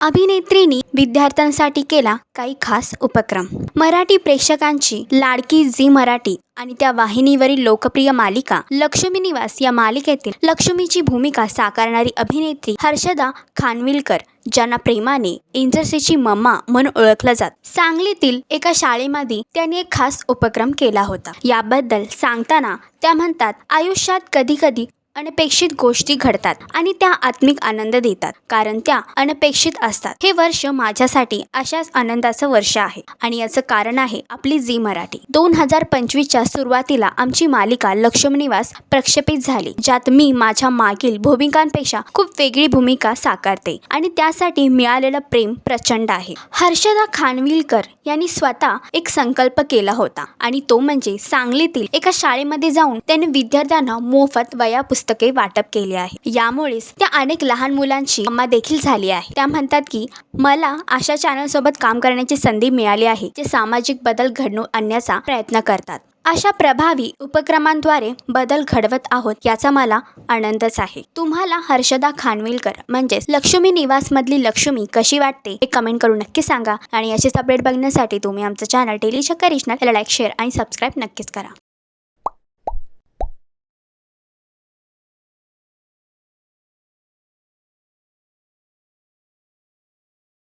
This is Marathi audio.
अभिनेत्रींनी विद्यार्थ्यांसाठी केला काही खास उपक्रम. मराठी प्रेक्षकांची लाडकी झी मराठी आणि त्या वाहिनीवरील लोकप्रिय मालिका लक्ष्मी निवास या मालिकेतील लक्ष्मीची भूमिका साकारणारी अभिनेत्री हर्षदा खानविलकर ज्यांना प्रेमाने इंडस्ट्रीची मम्मा म्हणून ओळखलं जात. सांगलीतील एका शाळेमध्ये त्यांनी एक खास उपक्रम केला होता. याबद्दल सांगताना त्या म्हणतात आयुष्यात कधीकधी अनपेक्षित गोष्टी घडतात आणि त्या आत्मिक आनंद देतात. कारण त्या अनपेक्षित असतात. हे वर्ष माझ्यासाठी अशाच आनंदाचं वर्ष आहे. आणि याचं कारण आहे आपली झी मराठी. दोन हजार पंचवीसच्या सुरुवातीला आमची मालिका लक्ष्मीनिवास प्रक्षेपित झाली. ज्यात मी माझ्या मागील भूमिकांपेक्षा खूप वेगळी भूमिका साकारते. आणि त्यासाठी मिळालेलं प्रेम प्रचंड आहे. हर्षदा खानविलकर यांनी स्वतः एक संकल्प केला होता. आणि तो म्हणजे सांगलीतील एका शाळेमध्ये जाऊन त्यांनी विद्यार्थ्यांना मोफत वया पुस्तके वाटप केले आहे. यामुळेच त्या अनेक लहान मुलांची अम्मा देखील झाली आहे. त्या म्हणतात की मला अशा चॅनलसोबत काम करण्याची संधी मिळाली आहे जे सामाजिक बदल घडवून आणण्याचा प्रयत्न करतात. अशा प्रभावी उपक्रमांद्वारे बदल घडवत आहोत याचा मला आनंदच आहे. तुम्हाला हर्षदा खानविलकर म्हणजेच लक्ष्मी निवासमधली लक्ष्मी कशी वाटते हे कमेंट करून नक्की सांगा. आणि असेच अपडेट बघण्यासाठी तुम्ही आमचं चॅनल डेली चक्कर याला लाईक शेअर आणि सबस्क्राईब नक्कीच करा.